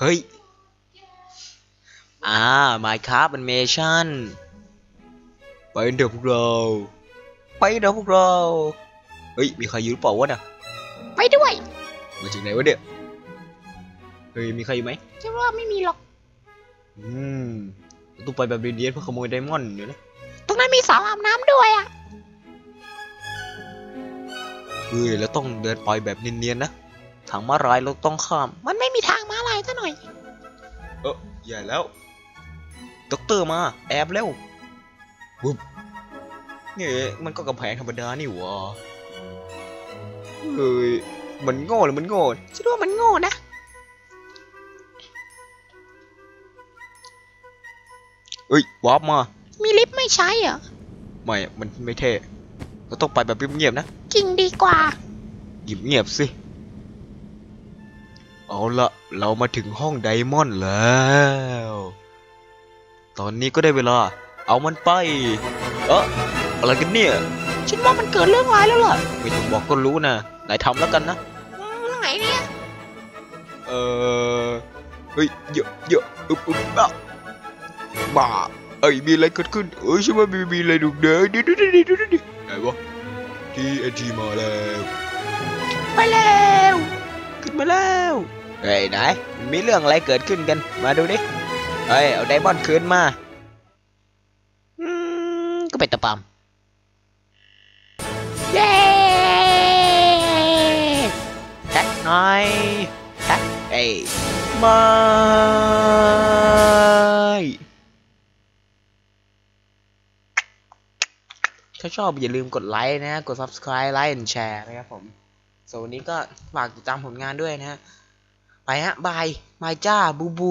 เฮ้ย อ่า Minecraft Animation ไปเดี๋ยวพวกเรา ไปเดี๋ยวพวกเรา เฮ้ย มีใครอยู่หรือเปล่าวะน่ะไปด้วย มาจากไหนวะเนี่ย เฮ้ย มีใครอยู่ไหมฉันว่าไม่มีหรอก อืมต้องไปแบบเดียนๆเพื่อขโมยไดมอนด์เดี๋ยวนะ ตรงนั้นมีสาวอาบน้ำด้วยอะเฮ้ยแล้วต้องเดินไปแบบเนียนๆนะ ทางม้าลายเราต้องข้าม มันไม่มีทางม้าลาย ซะหน่อย เอออย่าแล้วด็อกเตอร์มาแอบเร็ววุบเนี่ยมันก็กำแพงธรรมดานี่หวะเฮ้ยมันโง่หรือมันโง่ฉันว่ามันโง่นะเอ้ยวาร์ปมา มีลิฟต์ไม่ใช้เหรอไม่มันไม่เท่เราต้องไปแบบเงียบๆนะ จริงดีกว่าเงียบๆสิ เอาละเรามาถึงห้องไดมอนด์แล้ว ตอนนี้ก็ได้เวลา เอามันไป เอออะไรกันเนี่ย ฉันว่ามันเกิดเรื่องร้ายแล้วล่ะไม่ต้องบอกก็รู้นะนายทำแล้วกันนะอืมไหนเนี่ยเออเฮ้ยเยอะเยอะอึบอึบอะบ้าเอ้ยมีอะไรเกิดขึ้นเอ้ยฉันว่ามีมีอะไรดุเด้อดิดิดิดิดิดิไหนวะทีเอ็นทีมาแล้วไปแล้วขึ้นมาแล้ว เฮ้ยไหนมีเรื่องอะไรเกิดขึ้นกัน มาดูดิ เฮ้ย เอาไดมอนด์คืนมาอืมก็เป็นตะปามเย้แท็กหน่อยแท็กเอ้ยไม่ถ้าชอบอย่าลืมกดไลค์นะ กด subscribe ไลค์ and แชร์นะครับผมส่วนวันนี้ก็ฝากติดตามผลงานด้วยนะฮะ ไปฮะบายบายจ้า บูบู